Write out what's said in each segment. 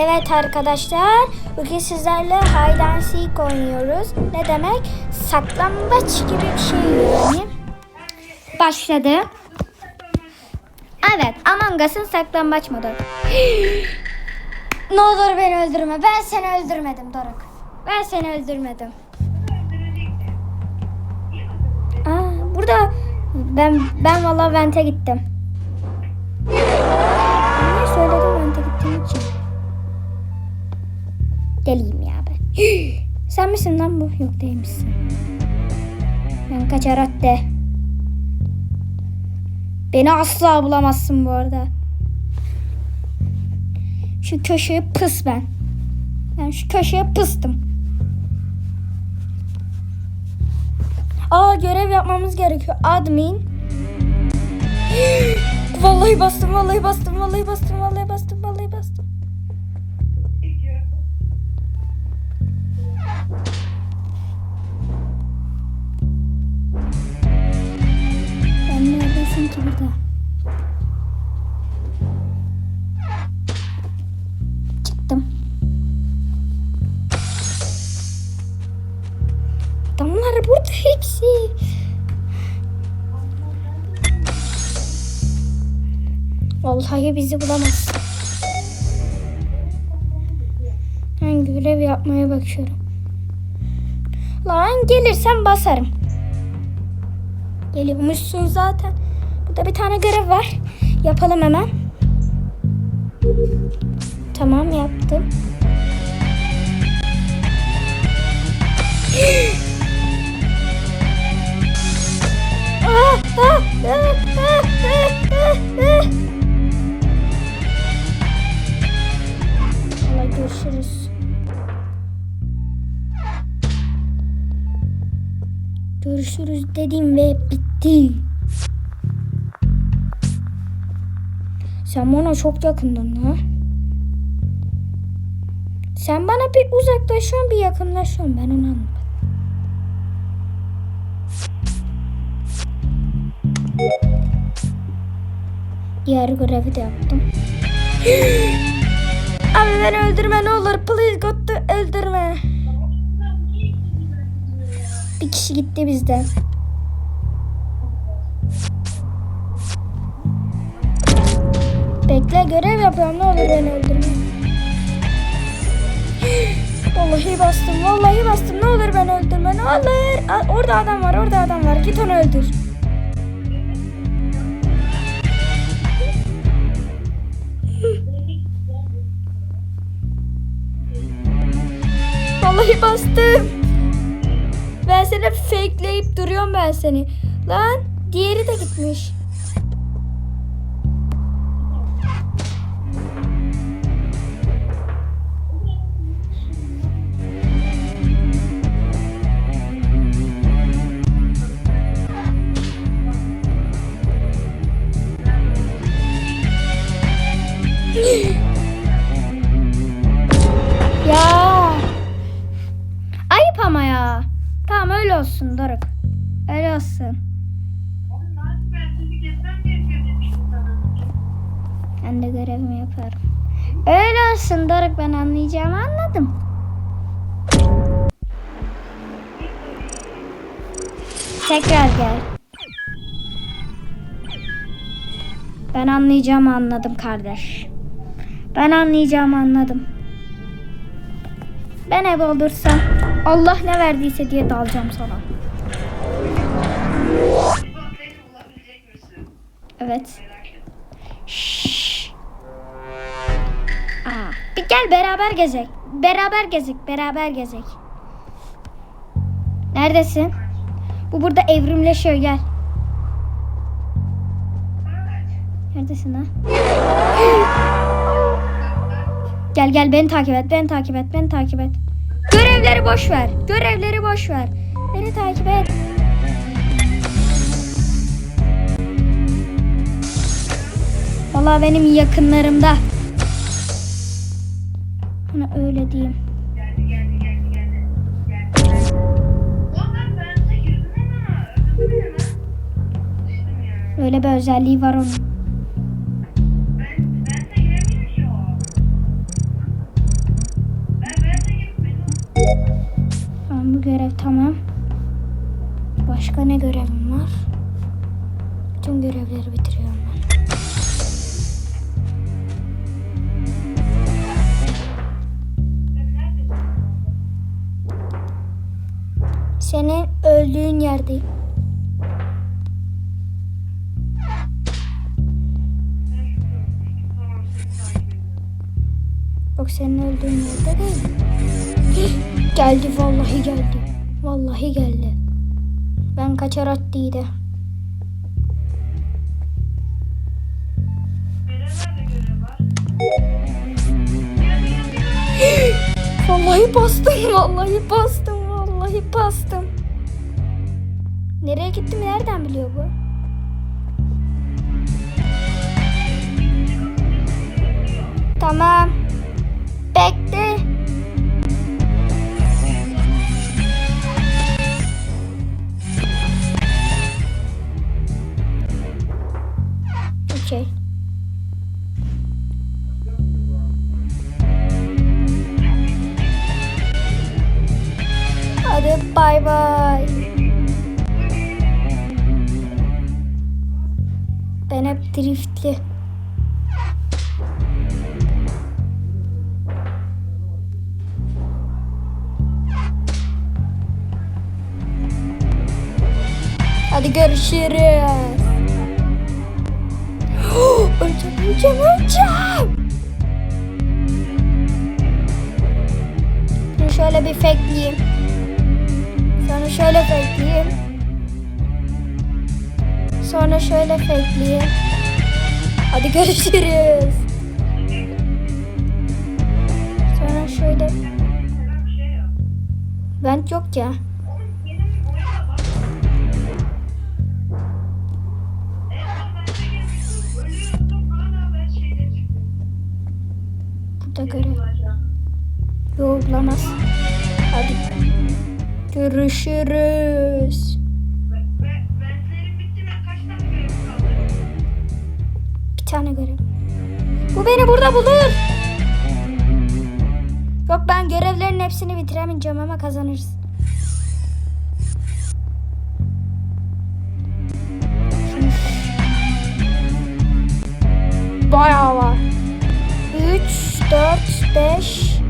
Evet arkadaşlar, bugün sizlerle hide and seek oynuyoruz. Ne demek? Saklambaç gibi bir şey yani. Başladı. Evet, Among Us'ın saklambaç modu. ne olur beni öldürme. Ben seni öldürmedim Doruk. Ben seni öldürmedim. Aa, burada ben ben valla vente gittim. Niye söyledim vente gittiğim için? Geleyim ya ben. Sen misin lan bu? Yok değilmişsin. Ben kaçar hatta. Beni asla bulamazsın bu arada. Şu köşeye pıs ben. Ben şu köşeye pıstım. Aa görev yapmamız gerekiyor. Admin. vallahi bastım, vallahi bastım, vallahi bastım, vallahi bastım, vallahi bastım. Sen neredesin ki burada? Çıktım. Adamlar burada hepsi. Vallahi bizi bulamaz. Ben görev yapmaya bakıyorum. Lan gelirsen basarım. Geliyormuşsun zaten. Burada bir tane görev var. Yapalım hemen. Tamam yaptım. Ah, ah, görüşürüz. Görüşürüz dedim ve bitti. Sen bana çok yakındın ha. Sen bana bir uzaklaşıyorsun bir yakınlaşıyorsun ben onu anlamadım. Diğer görevi de yaptım. Abi beni öldürme ne olur. Please God öldürme. Bir kişi gitti bizden. Bekle görev yapıyorum ne olur beni öldürme. Vallahi bastım vallahi bastım ne olur beni öldürme ne olur. Orada adam var orada adam var git onu öldür. Vallahi bastım. Ben seni fakeleyip duruyorum ben seni. Lan diğeri de gitmiş. Tekrar gel. Ben anlayacağımı anladım kardeş. Ben anlayacağımı anladım. Ben ev olursam Allah ne verdiyse diye dalacağım sana. Evet. Şşş. Aa, bir gel beraber gezek. Beraber gezek, beraber gezek. Neredesin? Bu burada evrimleşiyor gel. Neredesin ha? Gel gel beni takip et, beni takip et, beni takip et. Görevleri boş ver. Görevleri boş ver. Beni takip et. Vallahi benim yakınlarımda. Hani öyle diyeyim. Öyle bir özelliği var onun. Tamam bu görev tamam. Başka ne görevim var? Bütün görevleri bitiriyorum ben. Senin öldüğün yerdeyim. Senin öldüğün yerde değil. Geldi vallahi geldi. Vallahi geldi. Ben kaçar attıydı. Vallahi bastım, vallahi bastım, vallahi bastım. Nereye gittim nereden biliyor bu? Tamam. Bekle. Okey. Hadi bay bay. Ben hep driftli. Görüşürüz. öleceğim, öleceğim, öleceğim. Şimdi şöyle bir fakeleyeyim. Sonra şöyle fakeleyeyim. Sonra şöyle fakeleyeyim. Hadi görüşürüz. Sonra şöyle. Vent yok ya. Burada görev. Yoğurlamaz. Hadi. Görüşürüz. Bir tane görev. Bu beni burada bulur. Yok ben görevlerin hepsini bitiremeyeceğim ama kazanırız. 5.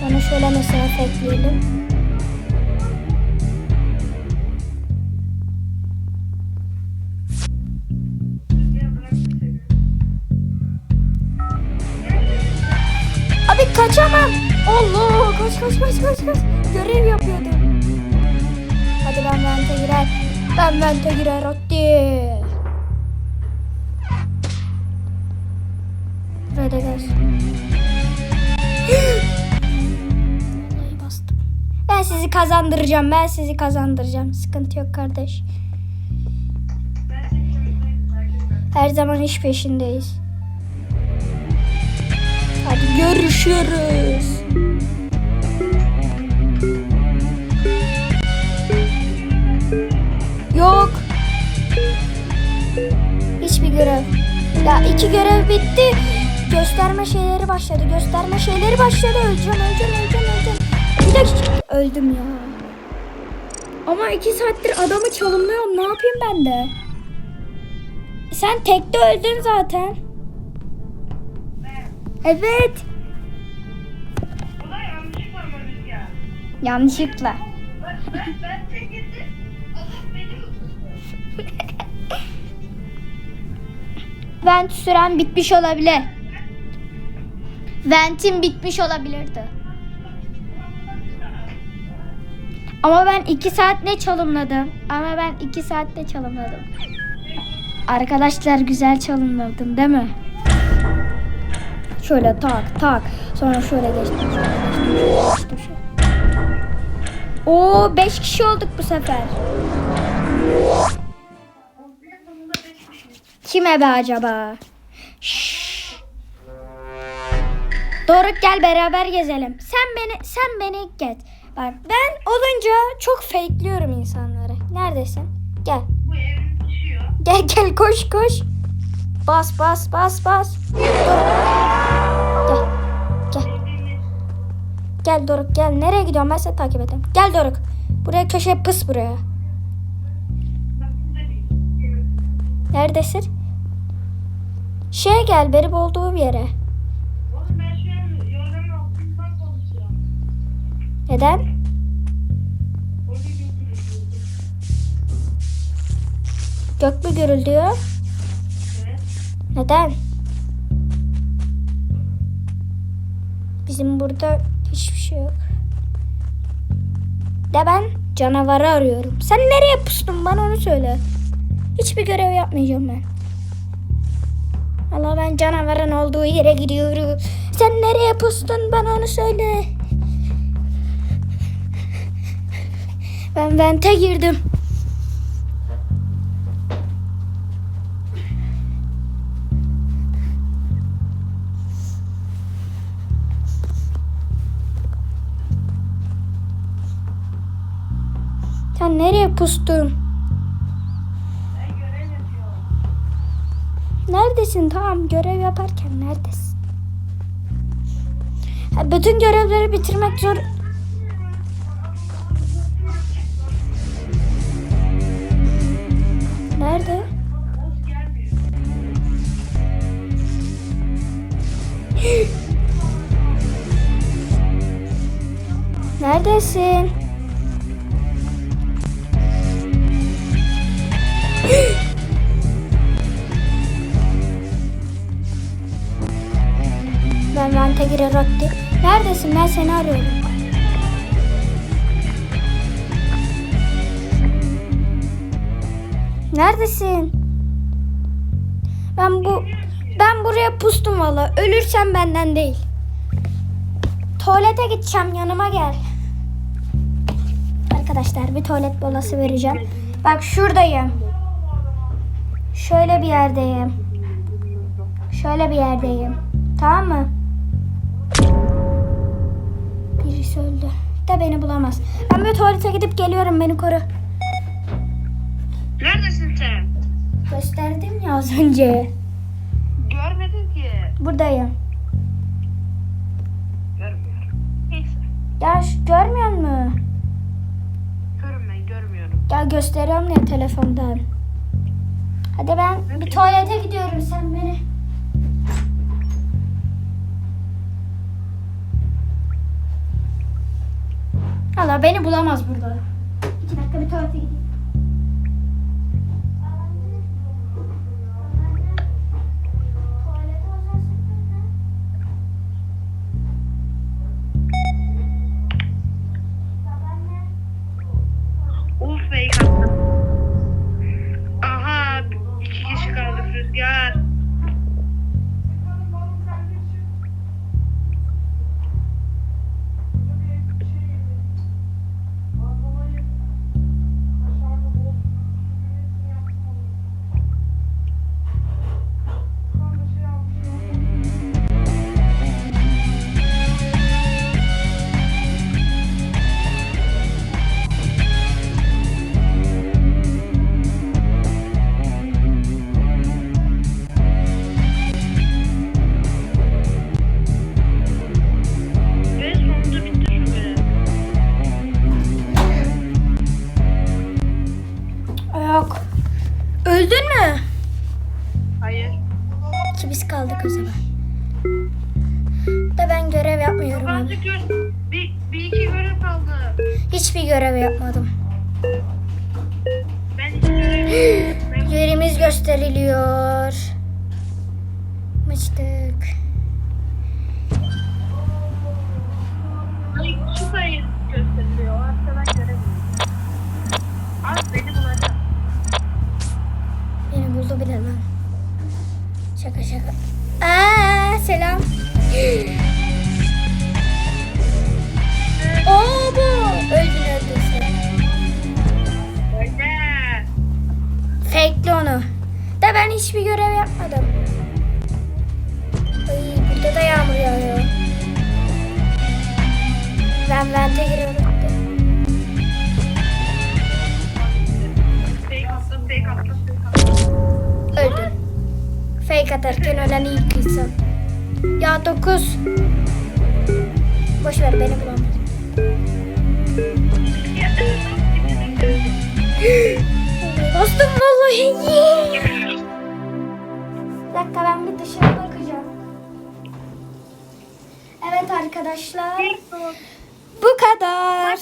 Sonra şöyle mesela ekleyelim. Abi kaçamam. Allah kaç kaç kaç kaç kaç. Görev yapıyordum. Hadi ben vente girer. Ben vente girer hadi. Bastım. Ben sizi kazandıracağım. Ben sizi kazandıracağım. Sıkıntı yok kardeş. Her zaman iş peşindeyiz. Hadi görüşürüz. Yok. Hiçbir görev. Ya iki görev bitti. Gösterme şeyleri başladı. Gösterme şeyleri başladı. Öleceğim, öleceğim, öleceğim, öleceğim. Bir dakika. Öldüm ya. Ama iki saattir adamı çalımlıyorum. Ne yapayım ben de? Sen tekte öldün zaten. Evet. Yanlışlıkla. Ben, tek beni süren bitmiş olabilir. Ventim bitmiş olabilirdi. Ama ben iki saatte çalımladım. Ama ben iki saatte çalımladım. Arkadaşlar güzel çalımladım değil mi? Şöyle tak tak. Sonra şöyle geçtim. Şöyle geçtim. Şöyle. Oo 5 kişi olduk bu sefer. Kime be acaba? Şşş. Doruk gel beraber gezelim. Sen beni sen beni geç. Bak ben olunca çok fakeliyorum insanları. Neredesin? Gel. Bu evim düşüyor. Gel gel koş koş. Bas bas bas bas. Doruk. Gel. Gel. Gel Doruk gel. Nereye gidiyorsun? Ben seni takip edeyim. Gel Doruk. Buraya köşeye pıs buraya. Neredesin? Şeye gel benim olduğum yere. Neden? Gök mü gürültüyor? Evet. Neden? Bizim burada hiçbir şey yok. De ben canavarı arıyorum. Sen nereye pustun bana onu söyle. Hiçbir görev yapmayacağım ben. Allah ben canavarın olduğu yere gidiyorum. Sen nereye pustun bana onu söyle. Ben vente girdim. Sen nereye pustun? Neredesin? Tamam görev yaparken neredesin? Ha, bütün görevleri bitirmek zor. Neredesin? ben vente girerek de- Neredesin? Ben seni arıyorum. Neredesin? Ben bu ben buraya pustum valla. Ölürsem benden değil. Tuvalete gideceğim yanıma gel. Arkadaşlar bir tuvalet molası vereceğim. Bak şuradayım. Şöyle bir yerdeyim. Şöyle bir yerdeyim. Tamam mı? Birisi öldü. De beni bulamaz. Ben bir tuvalete gidip geliyorum beni koru. Neredesin sen? Gösterdim ya az önce. Buradayım. Görmüyorum. Neyse. Ya görmüyor musun? Görüm ben görmüyorum. Ya gösteriyorum ya telefondan. Hadi ben bir tuvalete gidiyorum sen beni. Allah beni bulamaz burada. İki dakika bir tuvalete gideyim. Yok. Öldün mü? Hayır. Ki biz kaldık o zaman. Da ben görev yapmıyorum abi. Gör. Bir, bir iki görev kaldı. Hiçbir görev yapmadım. Ben görev. Yerimiz gösteriliyor. Mıçtık. Hayır, şu sayı gösteriliyor. Arkadan göremiyorum. Az beni bulacak. Şaka şaka. Aa selam. Oo bu. Öldün öldün sen. Öyle. Fake'li onu. Da ben hiçbir görev yapmadım. Ay burada da yağmur yağıyor. Ben vente giriyorum. Fake atarken ölen ilk insan. Ya 9. Boş ver beni bulamaz. Bastım vallahi. Bir dakika ben bir dışarı bakacağım. Evet arkadaşlar. Bu kadar.